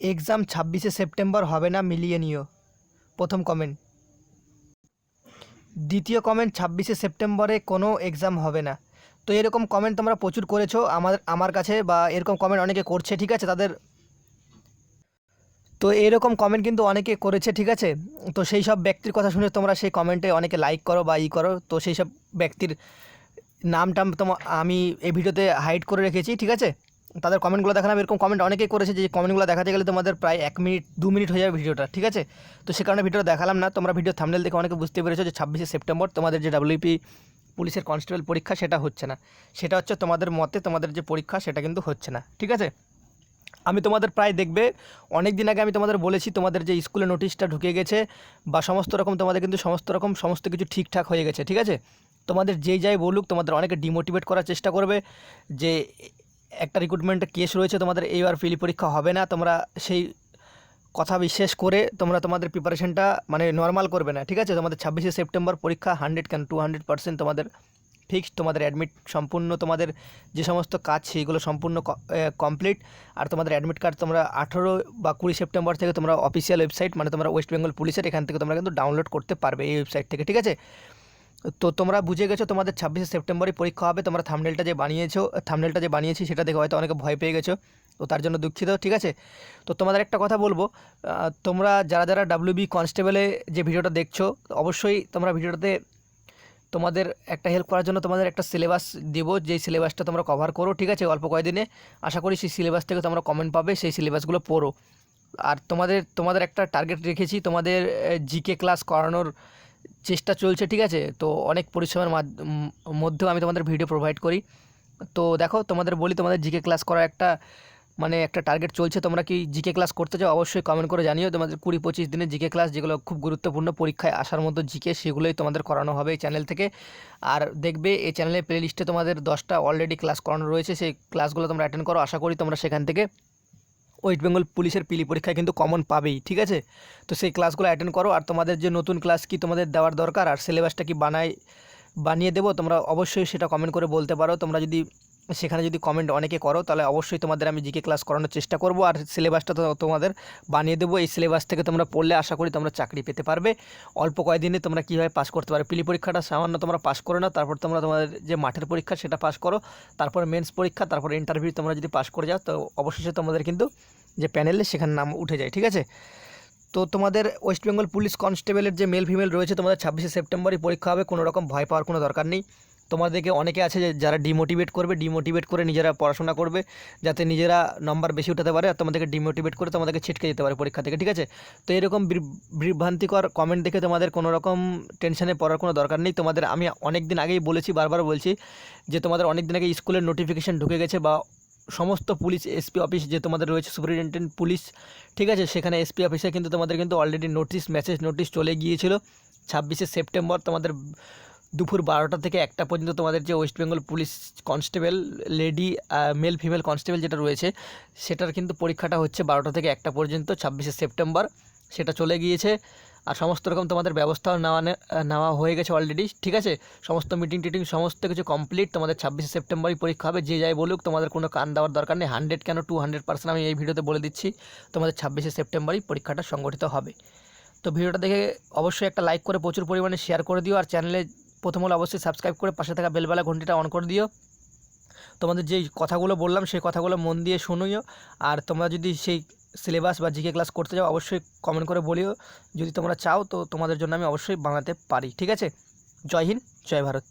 Exam ছাব্বিশে September হবে না মিলিয়ে নিও প্রথম কমেন্ট দ্বিতীয় কমেন্ট ছাব্বিশে সেপ্টেম্বরে কোনো এক্সাম হবে না। তো এরকম কমেন্ট তোমরা প্রচুর করেছ আমার আমার কাছে বা এরকম কমেন্ট অনেকে করছে, ঠিক আছে? তাদের তো এরকম কমেন্ট কিন্তু অনেকে করেছে, ঠিক আছে? তো সেই সব ব্যক্তির কথা শুনে তোমরা সেই কমেন্টে অনেকে লাইক করো বা ই করো, তো সেই সব ব্যক্তির নাম টাম তোমার আমি এই ভিডিওতে হাইড করে রেখেছি, ঠিক আছে? তাদের কমেন্টগুলো দেখালাম এরকম কমেন্ট অনেকেই করেছে যে কমেন্টগুলো দেখাতে গেলে তোমাদের প্রায় এক মিনিট, দু মিনিট হয়ে যাবে ভিডিওটা, ঠিক আছে? তো সে কারণে ভিডিওটা দেখালাম না। তোমরা ভিডিও থামনেল দেখে অনেকে বুঝতে পেরেছ যে ছাব্বিশে সেপ্টেম্বর তোমাদের যে ডাব্লিউপি পুলিশের কনস্টেবল পরীক্ষা সেটা হচ্ছে না। সেটা হচ্ছে তোমাদের মতে তোমাদের যে পরীক্ষা সেটা কিন্তু হচ্ছে না, ঠিক আছে? আমি তোমাদের প্রায় দেখবে অনেক দিন আগে আমি তোমাদের বলেছি তোমাদের যে স্কুলে নোটিশটা ঢুকে গেছে বা সমস্ত রকম তোমাদের কিন্তু সমস্ত রকম সমস্ত কিছু ঠিকঠাক হয়ে গেছে, ঠিক আছে? তোমাদের যেই যাই বলুক তোমাদের অনেকে ডিমোটিভেট করার চেষ্টা করবে যে একটা রিক্রুটমেন্টের কেস রয়েছে, তোমাদের এইবার ফিলি পরীক্ষা হবে না, তোমরা সেই কথা বিশ্বাস করে তোমরা তোমাদের প্রিপারেশনটা মানে নর্মাল করবে না, ঠিক আছে? তোমাদের ছাব্বিশে সেপ্টেম্বর পরীক্ষা হান্ড্রেড কেন টু হান্ড্রেড পার্সেন্ট তোমাদের ফিক্সড তোমাদের অ্যাডমিট সম্পূর্ণ, তোমাদের যে সমস্ত কাজ সেইগুলো সম্পূর্ণ কমপ্লিট আর তোমাদের অ্যাডমিট কার্ড তোমরা আঠেরো বা কুড়ি সেপ্টেম্বর থেকে তোমরা অফিসিয়াল ওয়েবসাইট মানে তোমরা ওয়েস্ট বেঙ্গল পুলিশের এখান থেকে তোমরা কিন্তু ডাউনলোড করতে পারবে এই ওয়েবসাইট থেকে, ঠিক আছে? তো তোমরা বুঝে গেছো তোমাদের ছাব্বিশে সেপ্টেম্বরে পরীক্ষা হবে, তোমরা থামনেলটা যে বানিয়েছো থামনেলটা যে বানিয়েছি সেটা দেখে হয়তো অনেকে ভয় পেয়ে গেছো, তো তার জন্য দুঃখিত, ঠিক আছে? তো তোমাদের একটা কথা বলব তোমরা যারা যারা ডাব্লিউবি কনস্টেবলে যে ভিডিওটা দেখছ, অবশ্যই তোমরা ভিডিওটাতে তোমাদের একটা হেল্প করার জন্য তোমাদের একটা সিলেবাস দেবো, যেই সিলেবাসটা তোমরা কভার করো, ঠিক আছে? অল্প কয়েকদিনে। আশা করি সেই সিলেবাস থেকে তোমরা কমেন্ট পাবে, সেই সিলেবাসগুলো পড়ো। আর তোমাদের তোমাদের একটা টার্গেট রেখেছি, তোমাদের জিকে ক্লাস করানোর চেষ্টা চলছে, ঠিক আছে? তো অনেক পরিশ্রমের মাধ্য- মধ্যেও আমি তোমাদের ভিডিও প্রোভাইড করি। তো দেখো, তোমাদের বলি, তোমাদের জিকে ক্লাস করার একটা মানে একটা টার্গেট চলছে। তোমরা কি জিকে ক্লাস করতে চাও, অবশ্যই কমেন্ট করে জানিও। তোমাদের কুড়ি পঁচিশ দিনের জিকে ক্লাস যেগুলো খুব গুরুত্বপূর্ণ, পরীক্ষায় আসার মতো জিকে সেগুলোই তোমাদের করানো হবে এই চ্যানেল থেকে। আর দেখবে, এই চ্যানেলের প্লেলিস্টে তোমাদের দশটা অলরেডি ক্লাস করানো রয়েছে। সেই ক্লাসগুলো তোমরা অ্যাটেন্ড করো, আশা করি তোমরা সেখান থেকে ওয়েস্ট বেঙ্গল পুলিশের পিলি পরীক্ষায় কিন্তু কমন পাবেই, ঠিক আছে? তো সেই ক্লাসগুলো অ্যাটেন্ড করো আর তোমাদের যে নতুন ক্লাস কি তোমাদের দেওয়ার দরকার আর সিলেবাসটা কি বানায়, বানিয়ে দেবো তোমরা অবশ্যই সেটা কমেন্ট করে বলতে পারো। তোমরা যদি সেখানে যদি কমেন্ট অনেকে করো, তাহলে অবশ্যই তোমাদের আমি জিকে ক্লাস করানোর চেষ্টা করব। আর সিলেবাসটা তো তোমাদের বানিয়ে দেবো। এই সিলেবাস থেকে তোমরা পড়লে আশা করি তোমরা চাকরি পেতে পারবে। অল্প কয়েকদিনে তোমরা কীভাবে পাস করতে পারবে? পিলি পরীক্ষাটা সামান্য তোমরা পাস করো না, তারপর তোমরা তোমাদের যে মাঠের পরীক্ষা সেটা পাস করো। তারপর মেন্স পরীক্ষা, তারপর ইন্টারভিউ তোমরা যদি পাস করে যাও, তো অবশেষে তোমাদের কিন্তু যে প্যানেলে সেখানে নাম উঠে যায়, ঠিক আছে? তো তোমাদের ওয়েস্ট বেঙ্গল পুলিশ কনস্টেবলের যে মেল ফিমেল রয়েছে, তোমাদের ছাব্বিশে সেপ্টেম্বরই পরীক্ষা হবে। কোনো রকম ভয় পাওয়ার কোনো দরকার নেই। তোমাদেরকে অনেকে আছে যে যারা ডিমোটিভেট করবে ডিমোটিভেট করে নিজেরা পড়াশোনা করবে, যাতে নিজেরা নম্বর বেশি উঠাতে পারে আর তোমাদেরকে ডিমোটিভেট করে তোমাদেরকে ছিটকে যেতে পারে পরীক্ষা থেকে, ঠিক আছে? তো এরকম বিভ- বিভ্রান্তিকর কমেন্ট দেখে তোমাদের কোনো রকম টেনশনে পড়ার কোনো দরকার নেই। তোমাদের আমি অনেক দিন আগেই বলেছি, বারবার বলছি যে তোমাদের অনেক দিন আগে স্কুলের নোটিফিকেশান ঢুকে গেছে বা সমস্ত পুলিশ এসপি অফিস যে তোমাদের রয়েছে সুপারিনটেন্ডেন্ট পুলিশ ঠিক আছে? সেখানে এসপি অফিসে কিন্তু তোমাদের কিন্তু অলরেডি নোটিশ মেসেজ নোটিশ চলে গিয়েছিল। ছাব্বিশে সেপ্টেম্বর তোমাদের দুপুর বারোটা থেকে একটা পর্যন্ত তোমাদের যে West Bengal police constable lady male female constable যেটা রয়েছে, সেটার কিন্তু পরীক্ষাটা হচ্ছে বারোটা থেকে একটা পর্যন্ত, ছাব্বিশে সেপ্টেম্বর। সেটা চলে গিয়েছে আর সমস্ত রকম তোমাদের ব্যবস্থাও নেওয়া নেওয়া হয়ে গেছে অলরেডি ঠিক আছে? সমস্ত মিটিং টিটিং সমস্ত কিছু কমপ্লিট তোমাদের ছাব্বিশে সেপ্টেম্বরই পরীক্ষা হবে, যে যাই বলুক, তোমাদের কোনো কান দেওয়ার দরকার নেই হান্ড্রেড কেন টু হান্ড্রেড পার্সেন্ট আমি এই ভিডিওতে বলে দিচ্ছি, তোমাদের ছাব্বিশে সেপ্টেম্বরই পরীক্ষাটা সংগঠিত হবে। তো ভিডিওটা দেখে অবশ্যই একটা লাইক করে প্রচুর পরিমাণে শেয়ার করে দিও, আর চ্যানেলে প্রথম হলে অবশ্যই সাবস্ক্রাইব করে পাশে থাকা বেলবেলা ঘন্টিটা অন করে দিও। তোমাদের যেই কথাগুলো বললাম, সেই কথাগুলো মন দিয়ে শুনিও। আর তোমরা যদি সেই সিলেবাস বা জিকে ক্লাস করতে চাও, অবশ্যই কমেন্ট করে বলিও। যদি তোমরা চাও, তো তোমাদের জন্য আমি অবশ্যই বানাতে পারি, ঠিক আছে? জয় হিন্দ, জয় ভারত।